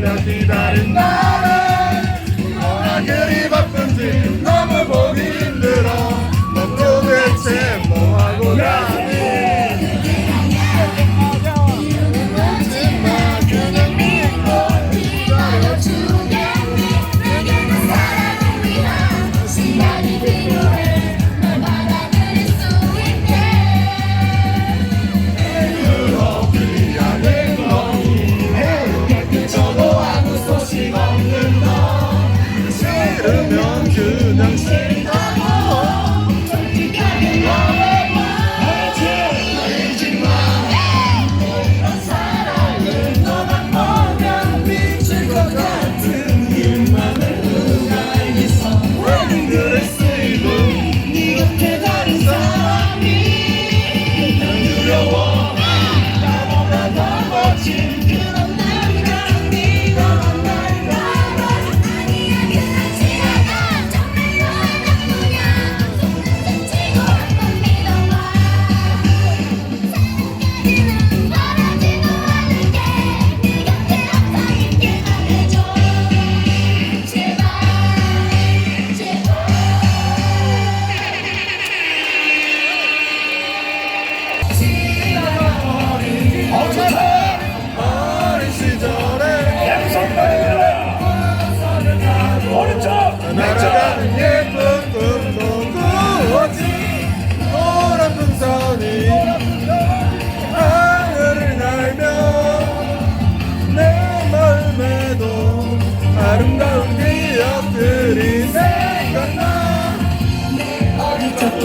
며 기다린다.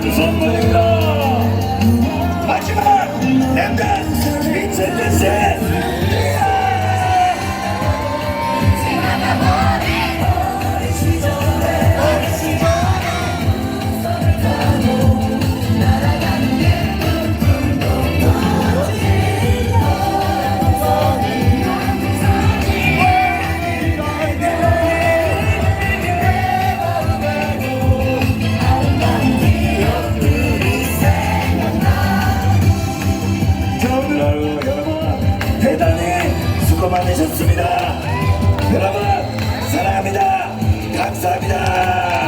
Somebody call 많으셨습니다. 여러분 사랑합니다. 감사합니다.